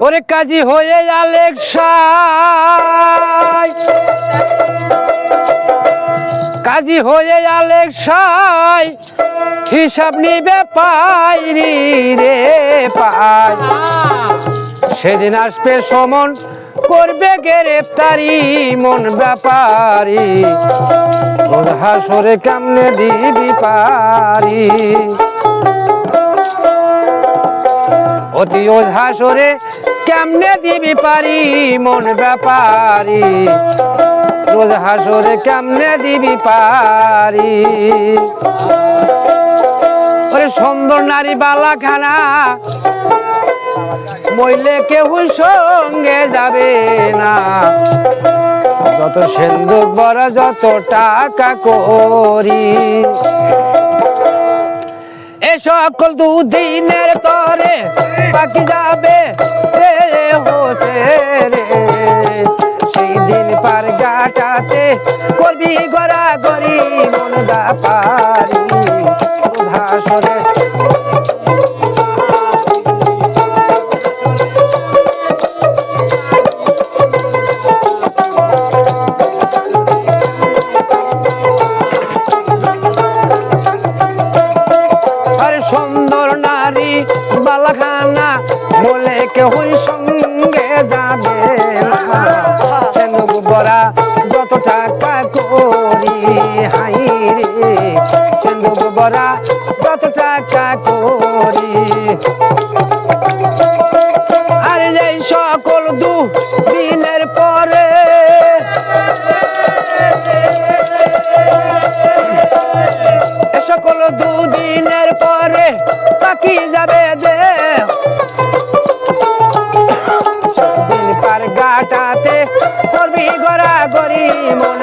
ওরে কাজী হয়ে আলেকশাই কাজী হয়ে আলেকশাই হিসাব নিবে পাইরি রে পাই সেদিন আসবে সমন করবে গ্রেফতারি মন ব্যাপারি। ওর হাসরে কেমনে দিবি পারি? অতি হাসরে কেমনে দিবি পারি, মন ব্যাপারি? রোজ হাসরে কেমনে দিবি পারি? ওরে সুন্দর নারী বালাখানা মইলে কেউ সঙ্গে যাবে না। যত সিন্দুক বড়, যত টাকা করি। এ সকল দুদিনের তরে বাকি যাবে রে সেই দিন পার গাটাতে করবি গড়া গড়ি মন ব্যাপারি ভাসরে কেউ সঙ্গে যাবে না। বরা যত টাকা করি হাই রে। বড়া যত টাকা করি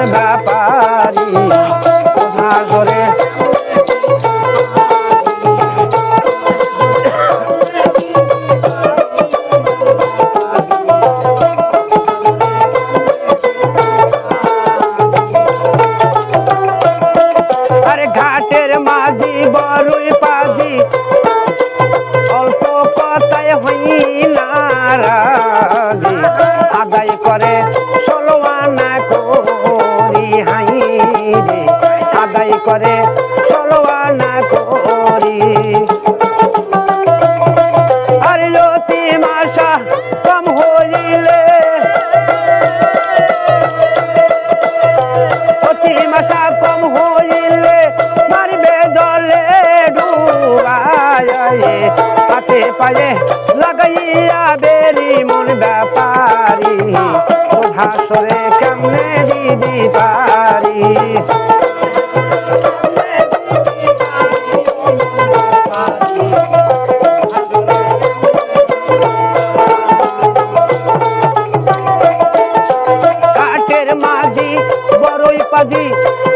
মন ব্যাপারি করে করে ষোলো আনা করি। আরে লতি মাসা কম হইলে অতি মাসা কম হইলে মারবে জলে ডুবায় হাতে পায়ে লাগাইয়া বেরি মন ব্যাপারি। ভাসরে কেমনে দিদি পারি? পাজি,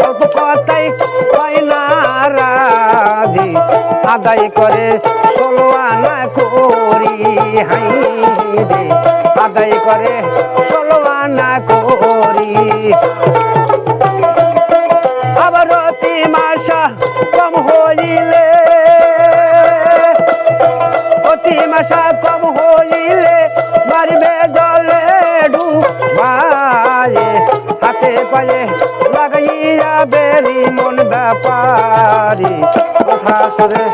অল্প কথাই হয় না রাজি আদায় করে ষোলো আনা করি হাই রে। আদায় করে ষোলো আনা করি। মাসা কম হইলে মারিবে জলে ডুবায়ে হাতে পায়ে লাগাইয়া বেরি মন ব্যাপারি। শাশুড়ে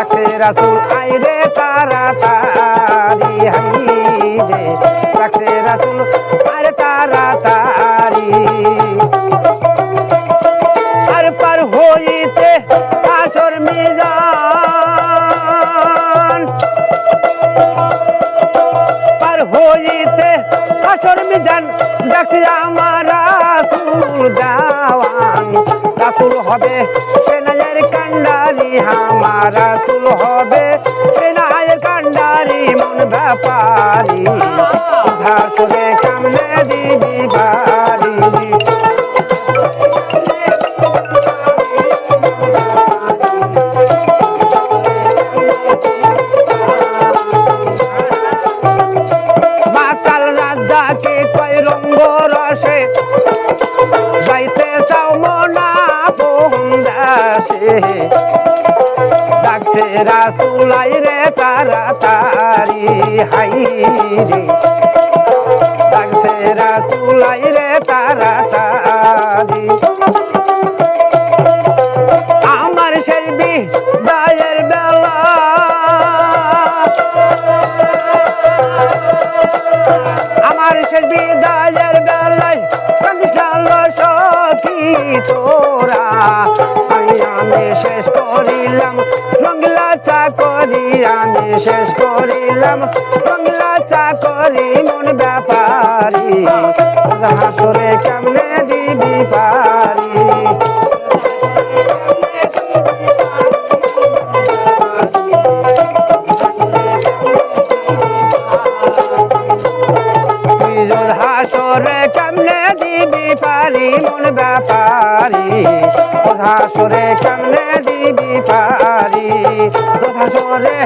রাখে রাসুল আইরে তারা তারি রাসুল তারা তারি আর পার হইতে আসর মিজান। পার হইতে আসর মিজান আমার রাসুল দেওয়ান রাসুল হবে সেনায়ের কান্ডারি। আমার চুল হবে কান্ডারি মন ব্যাপারি। হাসরে বন্দাসে ডাকছে রাসুলাই রে তাড়াতাড়ি, হাই রে। ডাকছে রাসুলাই রে তাড়াতাড়ি। আমার সেই বিদায়ের বেলা। আমার শেষ বিদায়ের বেলায় সংসার সখী তোরা। আমি শেষ করিলাম রঙ্গলা চাকরি আমি শেষ করিলাম রঙ্গলা চাকরি মন ব্যাপারি। হাসরে কেমনে দিবি পারি। পারি মন ব্যাপারি হাসরে কেমনে দিবি পারি। হাসরে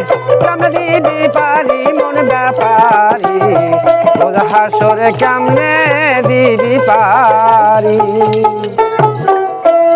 কেমনে দিবি পারি মন ব্যাপারি। হাসরে কেমনে দিবি পারি।